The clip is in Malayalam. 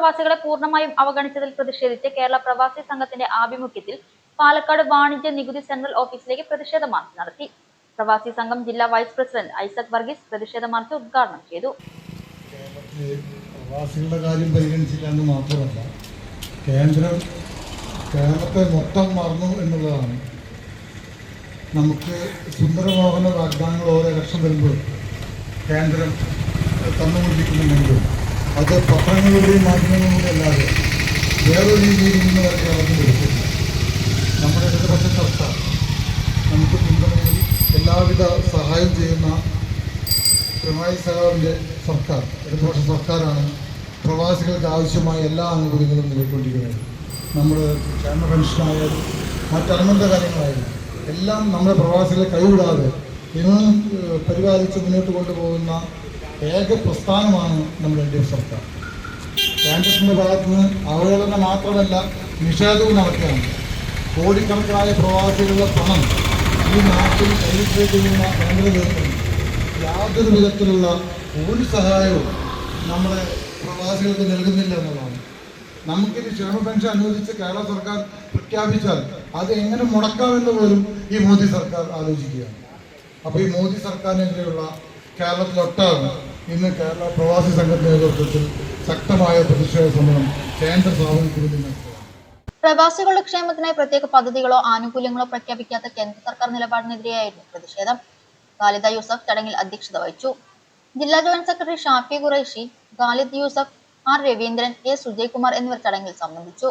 പ്രവാസികളെ പൂർണമായും അവഗണിച്ചതിൽ പ്രതിഷേധിച്ച് കേരള പ്രവാസി സംഘത്തിന്റെ ആഭിമുഖ്യത്തിൽ പാലക്കാട് വാണിജ്യ നികുതി സെൻട്രൽ ഓഫീസിലേക്ക് പ്രതിഷേധ മാർച്ച് നടത്തി. പ്രവാസി സംഘം ജില്ലാ വൈസ് പ്രസിഡന്റ് ഐസക് വർഗീസ് പ്രതിഷേധ മാർച്ച് ഉദ്ഘാടനം ചെയ്തു. പ്രവാസികളുടെ കാര്യം പരിഗണിച്ചില്ല എന്ന് മാത്രമല്ല കേന്ദ്രം കേരളത്തെ മൊത്തം മറന്നു എന്നുള്ളതാണ്. നമുക്ക് സുന്ദരമോഹന വാഗ്ദാനങ്ങൾ ഓരോ ലക്ഷം വരുമ്പോൾ കേന്ദ്രം തന്നുകൊണ്ടിരിക്കുന്നുണ്ടെങ്കിലും അത് പത്രങ്ങളുടെയും മാധ്യമങ്ങളുടെയും അല്ലാതെ വേറൊരു രീതിയിൽ നിന്ന് വരെ കേരളത്തിൽ എടുത്തില്ല നമ്മുടെ ഇടതുപക്ഷ സർക്കാർ നമുക്ക് പിന്തുണയിൽ എല്ലാവിധ സഹായം ചെയ്യുന്ന പിണറായി സഖാവിന്റെ സർക്കാർ ഇടതുപക്ഷ സർക്കാരാണ് പ്രവാസികൾക്ക് ആവശ്യമായ എല്ലാ ആനുകൂല്യങ്ങളും നൽകിക്കൊണ്ടിരിക്കുന്നത് നമ്മുടെ ക്ഷേമ പെൻഷനായാലും മറ്റനുബന്ധ കാര്യങ്ങളായാലും എല്ലാം നമ്മുടെ പ്രവാസികളെ കൈവിടാതെ ഇന്നും പരിപാലിച്ച് മുന്നോട്ട് കൊണ്ടുപോകുന്ന ഏക പ്രസ്ഥാനമാണ് നമ്മുടെ എൽ ഡി എഫ് സർക്കാർ. കോൺഗ്രസിന്റെ ഭാഗത്ത് നിന്ന് അവഹേളന മാത്രമല്ല നിഷേധവും നടക്കുകയാണ്. കോടിക്കണക്കായ പ്രവാസികളുടെ പണം ഈ നാട്ടിൽ ചെയ്യുന്ന കേന്ദ്ര ഗവൺമെന്റ് യാതൊരു വിധത്തിലുള്ള ഒരു സഹായവും നമ്മുടെ പ്രവാസികൾക്ക് നൽകുന്നില്ല എന്നുള്ളതാണ്. നമുക്കിത് ക്ഷേമ പെൻഷൻ അനുവദിച്ച് കേരള സർക്കാർ പ്രഖ്യാപിച്ചാൽ അത് എങ്ങനെ മുടക്കാമെന്ന് പോലും ഈ മോദി സർക്കാർ ആലോചിക്കുകയാണ്. അപ്പോൾ ഈ മോദി സർക്കാരിനെതിരെയുള്ള കേരളത്തിലൊട്ടാകെ ഇന്ന് കേരള പ്രവാസി സംഘം നേതൃത്വത്തിൽ ശക്തമായ പ്രതിഷേധ സമരം കേന്ദ്ര സ്ഥാപനത്തിന് പ്രവാസികളുടെ ക്ഷേമത്തിനായി പ്രത്യേക പദ്ധതികളോ ആനുകൂല്യങ്ങളോ പ്രഖ്യാപിക്കാത്ത കേന്ദ്ര സർക്കാർ നിലപാടിനെതിരെയായിരുന്നു പ്രതിഷേധം. ഖാലിദ യൂസഫ് ചടങ്ങിൽ അധ്യക്ഷത വഹിച്ചു. ജില്ലാ joint secretary Shafi Qureshi Khalid Yusuf R Raveendran A Sujaykumar എന്നിവർ ചടങ്ങിൽ സംബന്ധിച്ചു.